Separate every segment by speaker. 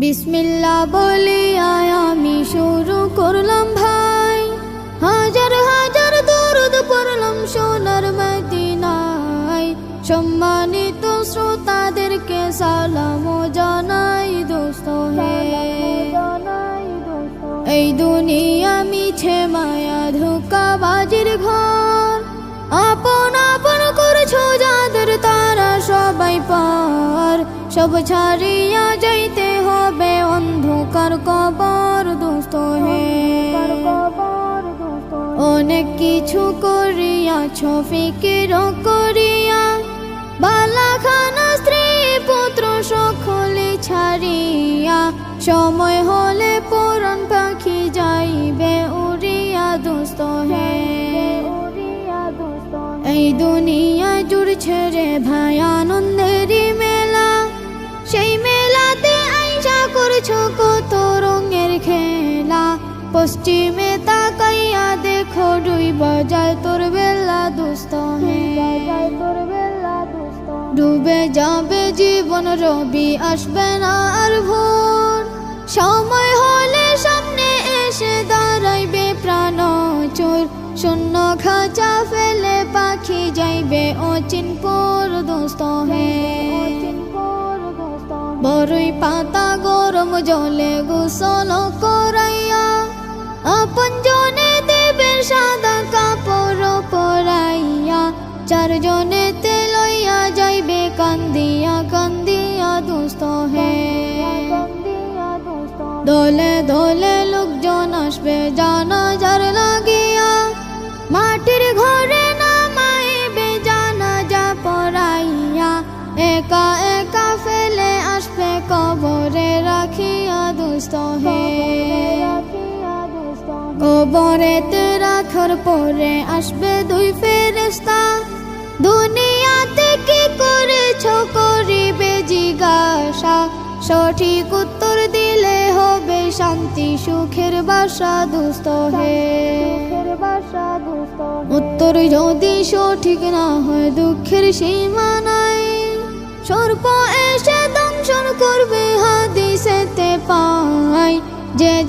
Speaker 1: বিসমিল্লা বলে আমি শুরু করলাম ভাই। হাজার হাজার দরুদ পড়লাম সোনার মদিনায়। সম্মানিত শ্রোতাদেরকে সালাম জানাই, দোস্ত হে। এই দুনিয়া মিছে মায়া ধোকা বাজির ঘর। আপন আপন করছ পার সব ছাড়িয়া যাইতে হবে, অন্ধকার কবর দোস্ত হে। অনেক কিছু করিয়াছ ফিকির করিয়া, বালাখানা স্ত্রী পুত্র সকলে ছাড়িয়া, সময় হলে পুরন পাখি যাইবে উড়িয়া দোস্ত হে। এই দুনিয়া জুড়ছে রে ভাই আনন্দেরই পশ্চিমে তাকাইয়া দেখো ডুই বাজায় তোর বেলা দোস্ত ডুবে যাবে জীবন, রবি আসবে না আর ভোর। সময় হলে সামনে এসে দাঁড়াইবে প্রাণ চোর। শূন্য খাঁচা ফেলে পাখি যাইবে অচিনপুর দোস্ত হে। বড়ই পাতা গরম জলে গোসল করাইয়া আপন জনে দেবে সাদা কাপড় পরাইয়া চারজনে লইয়া যাইবে কান্দিয়া কান্দিয়া দোস্ত হে। দলে দলে লোকজন আসবে জানা কবরেতে রাখার পরে আসবে দুই ফেরেস্তা দুনিয়াতে কি করেছ? করিবে জিজ্ঞাসা। সঠিক উত্তর দিলে হবে শান্তি, সুখের বাসা দুস্থ হে। উত্তর যদি সঠিক না হয়, দুঃখের সীমা নাই। সর্প এসে দংশন করবে হাদিসেতে পাই। যে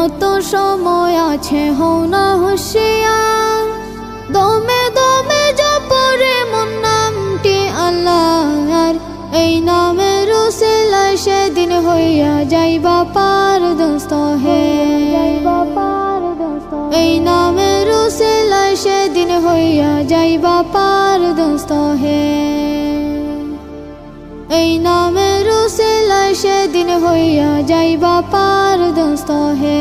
Speaker 1: এখনও তো সময় আছে, হও না হুশিয়ার। দমে দমে জপরে মন নামটি আল্লাহর। এই নামে রুসেলাই সেদিন হইয়া যাইবা পার দোস্ত হে এই নামে রুসেলাই সেদিন হইয়া যাইবা পার দোস্ত হে এই নামে সেদিন হইয়া যাইবা পার হে।